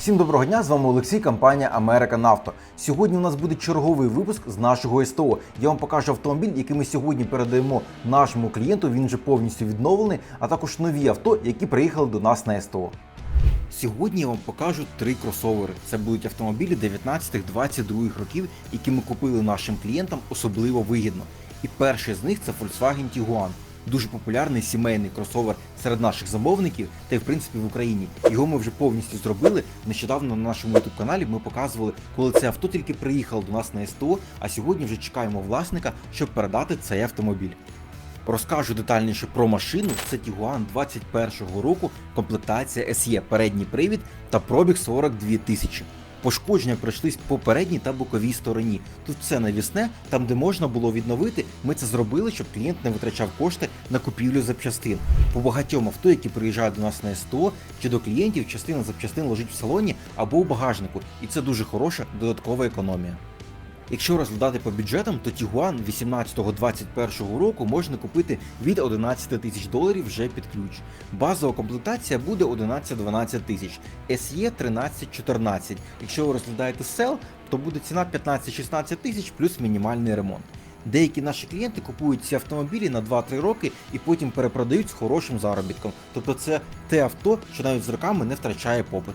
Всім доброго дня! З вами Олексій, компанія American Auto. Сьогодні у нас буде черговий випуск з нашого СТО. Я вам покажу автомобіль, який ми сьогодні передаємо нашому клієнту. Він вже повністю відновлений, а також нові авто, які приїхали до нас на СТО. Сьогодні я вам покажу три кросовери. Це будуть автомобілі 19-22 років, які ми купили нашим клієнтам особливо вигідно. І перший з них це Volkswagen Tiguan. Дуже популярний сімейний кросовер серед наших замовників та й в принципі в Україні. Його ми вже повністю зробили. Нещодавно на нашому youtube каналі ми показували, коли це авто тільки приїхало до нас на СТО, а сьогодні вже чекаємо власника, щоб передати цей автомобіль. Розкажу детальніше про машину. Це Tiguan 21-го року, комплектація SE, передній привід та пробіг 42 тисячі. Пошкодження пройшлись по передній та боковій стороні. Тут все навісне, там де можна було відновити, ми це зробили, щоб клієнт не витрачав кошти на купівлю запчастин. По багатьом авто, які приїжджають до нас на СТО, чи до клієнтів частина запчастин лежить в салоні або у багажнику, і це дуже хороша додаткова економія. Якщо розглядати по бюджетам, то Tiguan 18-21 року можна купити від 11 тисяч доларів вже під ключ. Базова комплектація буде 11-12 тисяч, SE 13-14. Якщо ви розглядаєте сел, то буде ціна 15-16 тисяч плюс мінімальний ремонт. Деякі наші клієнти купують ці автомобілі на 2-3 роки і потім перепродають з хорошим заробітком. Тобто це те авто, що навіть з роками не втрачає попит.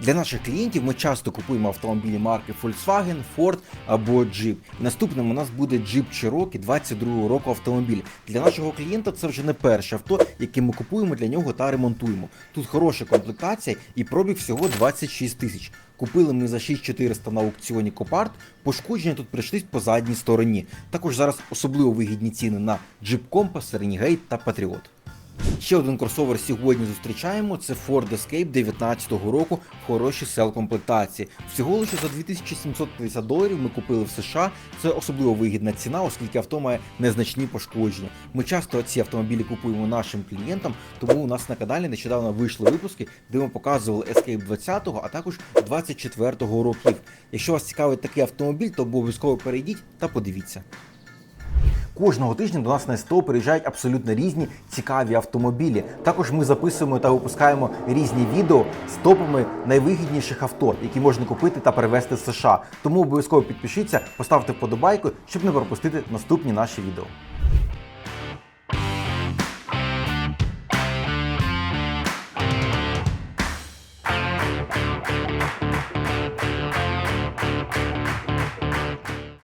Для наших клієнтів ми часто купуємо автомобілі марки Volkswagen, Ford або Jeep. Наступним у нас буде Jeep Cherokee 22 року автомобіль. Для нашого клієнта це вже не перше авто, яке ми купуємо для нього та ремонтуємо. Тут хороша комплектація і пробіг всього 26 тисяч. Купили ми за 6400 на аукціоні Copart, пошкодження тут прийшлись по задній стороні. Також зараз особливо вигідні ціни на Jeep Compass, Renegade та Patriot. Ще один кросовер сьогодні зустрічаємо. Це Ford Escape 19 року в хорошій сел комплектації. Всього лише за 2750 доларів ми купили в США. Це особливо вигідна ціна, оскільки авто має незначні пошкодження. Ми часто ці автомобілі купуємо нашим клієнтам, тому у нас на каналі нещодавно вийшли випуски, де ми показували Escape 20-го, а також 24-го років. Якщо вас цікавить такий автомобіль, то обов'язково перейдіть та подивіться. Кожного тижня до нас на СТО приїжджають абсолютно різні цікаві автомобілі. Також ми записуємо та випускаємо різні відео з топами найвигідніших авто, які можна купити та перевезти з США. Тому обов'язково підпишіться, поставте вподобайку, щоб не пропустити наступні наші відео.